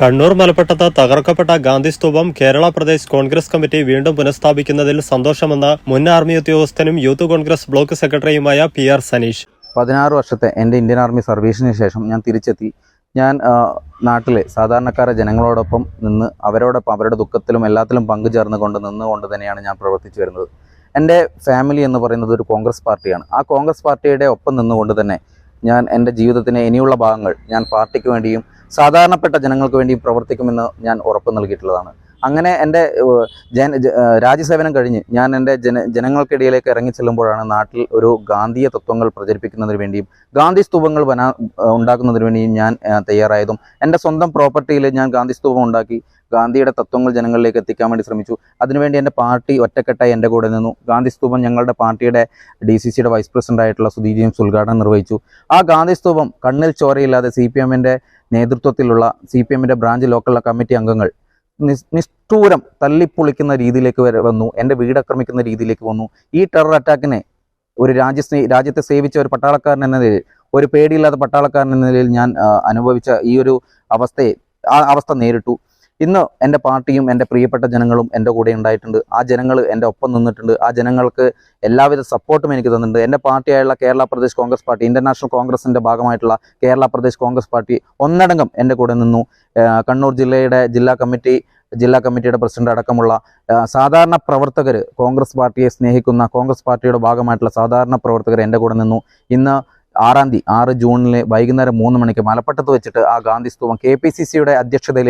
കണ്ണൂർ മലപ്പെട്ടത്ത് തകർക്കപ്പെട്ട ഗാന്ധി സ്തൂപം കേരള പ്രദേശ് കോൺഗ്രസ് കമ്മിറ്റി വീണ്ടും പുനഃസ്ഥാപിക്കുന്നതിൽ സന്തോഷമെന്ന് മുൻ ആർമി ഉദ്യോഗസ്ഥനും യൂത്ത് കോൺഗ്രസ് ബ്ലോക്ക് സെക്രട്ടറിയുമായ പി ആർ സനീഷ്. പതിനാറ് വർഷത്തെ എന്റെ ഇന്ത്യൻ ആർമി സർവീസിന് ശേഷം ഞാൻ തിരിച്ചെത്തി. ഞാൻ നാട്ടിലെ സാധാരണക്കാരെ ജനങ്ങളോടൊപ്പം നിന്ന് അവരോടൊപ്പം അവരുടെ ദുഃഖത്തിലും എല്ലാത്തിലും പങ്കുചേർന്നുകൊണ്ട് നിന്നുകൊണ്ട് തന്നെയാണ് ഞാൻ പ്രവർത്തിച്ചു വരുന്നത്. എന്റെ ഫാമിലി എന്ന് പറയുന്നത് ഒരു കോൺഗ്രസ് പാർട്ടിയാണ്. ആ കോൺഗ്രസ് പാർട്ടിയുടെ ഒപ്പം നിന്നുകൊണ്ട് തന്നെ ഞാൻ എന്റെ ജീവിതത്തിന്റെ ഇനിയുള്ള ഭാഗങ്ങൾ ഞാൻ പാർട്ടിക്ക് വേണ്ടിയും സാധാരണപ്പെട്ട ജനങ്ങൾക്ക് വേണ്ടിയും പ്രവർത്തിക്കുമെന്ന് ഞാൻ ഉറപ്പ് നൽകിയിട്ടുള്ളതാണ്. അങ്ങനെ എന്റെ രാജ്യസേവനം കഴിഞ്ഞ് ഞാൻ എന്റെ ജന ജനങ്ങൾക്കിടയിലേക്ക് ഇറങ്ങി ചെല്ലുമ്പോഴാണ് നാട്ടിൽ ഒരു ഗാന്ധിയ തത്വങ്ങൾ പ്രചരിപ്പിക്കുന്നതിന് വേണ്ടിയും ഗാന്ധി സ്തൂപങ്ങൾ വനാ ഉണ്ടാക്കുന്നതിന് വേണ്ടിയും ഞാൻ തയ്യാറായതും. എന്റെ സ്വന്തം പ്രോപ്പർട്ടിയിൽ ഞാൻ ഗാന്ധി സ്തൂപം ഉണ്ടാക്കി ഗാന്ധിയുടെ തത്വങ്ങൾ ജനങ്ങളിലേക്ക് എത്തിക്കാൻ വേണ്ടി ശ്രമിച്ചു. അതിനുവേണ്ടി എന്റെ പാർട്ടി ഒറ്റക്കെട്ടായി എന്റെ കൂടെ നിന്നു. ഗാന്ധി സ്തൂപം ഞങ്ങളുടെ പാർട്ടിയുടെ ഡി സി സിയുടെ വൈസ് പ്രസിഡന്റ് ആയിട്ടുള്ള സുധീർ ജെയിംസ് ഉദ്ഘാടനം നിർവഹിച്ചു. ആ ഗാന്ധി സ്തൂപം കണ്ണിൽ ചോരയില്ലാതെ സി പി എമ്മിന്റെ നേതൃത്വത്തിലുള്ള സി പി എമ്മിന്റെ ബ്രാഞ്ച് ലോക്കൽ കമ്മിറ്റി അംഗങ്ങൾ നിഷ്ഠൂരം തള്ളിപ്പൊളിക്കുന്ന രീതിയിലേക്ക് വരെ വന്നു. എന്റെ വീട് ആക്രമിക്കുന്ന രീതിയിലേക്ക് വന്നു. ഈ ടെറർ അറ്റാക്കിനെ ഒരു രാജ്യ രാജ്യത്തെ സേവിച്ച ഒരു പട്ടാളക്കാരൻ എന്ന നിലയിൽ ഒരു പേടിയില്ലാത്ത പട്ടാളക്കാരൻ എന്ന നിലയിൽ ഞാൻ അനുഭവിച്ച ഈ ഒരു അവസ്ഥയെ ആ അവസ്ഥ നേരിട്ടു. ഇന്ന് എന്റെ പാർട്ടിയും എന്റെ പ്രിയപ്പെട്ട ജനങ്ങളും എന്റെ കൂടെ ഉണ്ടായിട്ടുണ്ട്. ആ ജനങ്ങൾ എന്റെ ഒപ്പം നിന്നിട്ടുണ്ട്. ആ ജനങ്ങൾക്ക് എല്ലാവിധ സപ്പോർട്ടും എനിക്ക് തന്നിട്ടുണ്ട്. എന്റെ പാർട്ടിയായുള്ള Kerala Pradesh Congress party international കോൺഗ്രസിന്റെ ഭാഗമായിട്ടുള്ള കേരള പ്രദേശ് കോൺഗ്രസ് പാർട്ടി ഒന്നടങ്കം എന്റെ കൂടെ നിന്നു. കണ്ണൂർ ജില്ലയുടെ ജില്ലാ കമ്മിറ്റി ജില്ലാ കമ്മിറ്റിയുടെ പ്രസിഡന്റ് അടക്കമുള്ള സാധാരണ പ്രവർത്തകർ കോൺഗ്രസ് പാർട്ടിയെ സ്നേഹിക്കുന്ന കോൺഗ്രസ് പാർട്ടിയുടെ ഭാഗമായിട്ടുള്ള സാധാരണ പ്രവർത്തകർ എന്റെ കൂടെ നിന്നു. ഇന്ന് ആറാം തീയതി ആറ് ജൂണിലെ വൈകുന്നേരം മൂന്ന് മണിക്ക് മലപ്പട്ടത്ത് വെച്ചിട്ട് ആ ഗാന്ധി സ്തൂപം കെ പി സി സിയുടെ അധ്യക്ഷതയിൽ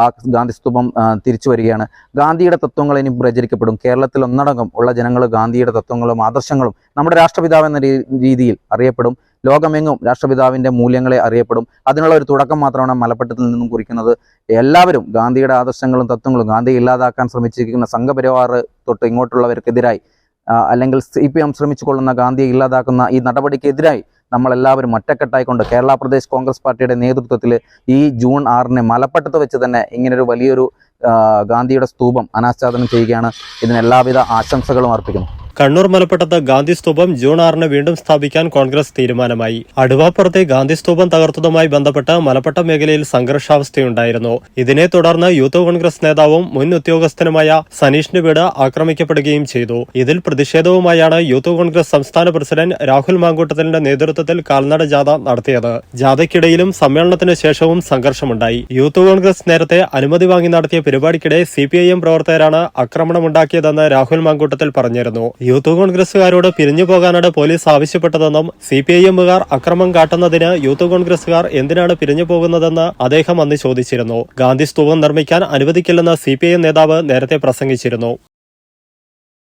ആ ഗാന്ധി സ്തൂപം തിരിച്ചു വരികയാണ്. ഗാന്ധിയുടെ തത്വങ്ങൾ ഇനി പ്രചരിക്കപ്പെടും. കേരളത്തിൽ ഒന്നടങ്കം ഉള്ള ജനങ്ങൾ ഗാന്ധിയുടെ തത്വങ്ങളും ആദർശങ്ങളും നമ്മുടെ രാഷ്ട്രപിതാവ് എന്ന രീതിയിൽ അറിയപ്പെടും. ലോകമെങ്ങും രാഷ്ട്രപിതാവിന്റെ മൂല്യങ്ങളെ അറിയപ്പെടും. അതിനുള്ള ഒരു തുടക്കം മാത്രമാണ് മലപ്പട്ടത്തിൽ നിന്നും കുറിക്കുന്നത്. എല്ലാവരും ഗാന്ധിയുടെ ആദർശങ്ങളും തത്വങ്ങളും ഗാന്ധി ഇല്ലാതാക്കാൻ ശ്രമിച്ചിരിക്കുന്ന സംഘപരിവാർ തൊട്ട് ഇങ്ങോട്ടുള്ളവർക്കെതിരായി അല്ലെങ്കിൽ സി പി എം ശ്രമിച്ചുകൊള്ളുന്ന ഗാന്ധിയെ ഇല്ലാതാക്കുന്ന ഈ നടപടിക്കെതിരായി നമ്മളെല്ലാവരും ഒറ്റക്കെട്ടായിക്കൊണ്ട് കേരള പ്രദേശ് കോൺഗ്രസ് പാർട്ടിയുടെ നേതൃത്വത്തിൽ ഈ ജൂൺ ആറിന് മലപ്പട്ടത്ത് വെച്ച് തന്നെ ഇങ്ങനൊരു വലിയൊരു ഗാന്ധിയുടെ സ്തൂപം അനാച്ഛാദനം ചെയ്യുകയാണ്. ഇതിന് എല്ലാവിധ ആശംസകളും അർപ്പിക്കുന്നു. കണ്ണൂർ മലപ്പെട്ടത്ത് ഗാന്ധി സ്തൂപം ജൂൺ ആറിന് വീണ്ടും സ്ഥാപിക്കാൻ കോൺഗ്രസ് തീരുമാനമായി. അടുവാപ്പുറത്തെ ഗാന്ധി സ്തൂപം തകർത്തതുമായി ബന്ധപ്പെട്ട് മലപ്പെട്ട മേഖലയിൽ സംഘർഷാവസ്ഥയുണ്ടായിരുന്നു. ഇതിനെ തുടർന്ന് യൂത്ത് കോൺഗ്രസ് നേതാവും മുൻ ഉദ്യോഗസ്ഥനുമായ സനീഷിന്റെ വീട് ആക്രമിക്കപ്പെടുകയും ചെയ്തു. ഇതിൽ പ്രതിഷേധവുമായാണ് യൂത്ത് കോൺഗ്രസ് സംസ്ഥാന പ്രസിഡന്റ് രാഹുൽ മാങ്കൂട്ടത്തിന്റെ നേതൃത്വത്തിൽ കാൽനട ജാഥ നടത്തിയത്. ജാഥയ്ക്കിടയിലും സമ്മേളനത്തിന് ശേഷവും സംഘർഷമുണ്ടായി. യൂത്ത് കോൺഗ്രസ് നേരത്തെ അനുമതി വാങ്ങി നടത്തിയ പരിപാടിക്കിടെ സി പി ഐ എം പ്രവർത്തകരാണ് ആക്രമണമുണ്ടാക്കിയതെന്ന് രാഹുൽ മാങ്കൂട്ടത്തിൽ പറഞ്ഞിരുന്നു. യൂത്ത് കോൺഗ്രസുകാരോട് പിരിഞ്ഞു പോകാനാണ് പോലീസ് ആവശ്യപ്പെട്ടതെന്നും സി പി ഐ എമ്മുകാർ അക്രമം കാട്ടുന്നതിന് യൂത്ത് കോൺഗ്രസുകാർ എന്തിനാണ് പിരിഞ്ഞു പോകുന്നതെന്ന് അദ്ദേഹം അന്ന് ചോദിച്ചിരുന്നു. ഗാന്ധി സ്തൂപം നിർമ്മിക്കാൻ അനുവദിക്കില്ലെന്ന് സി നേതാവ് നേരത്തെ പ്രസംഗിച്ചിരുന്നു.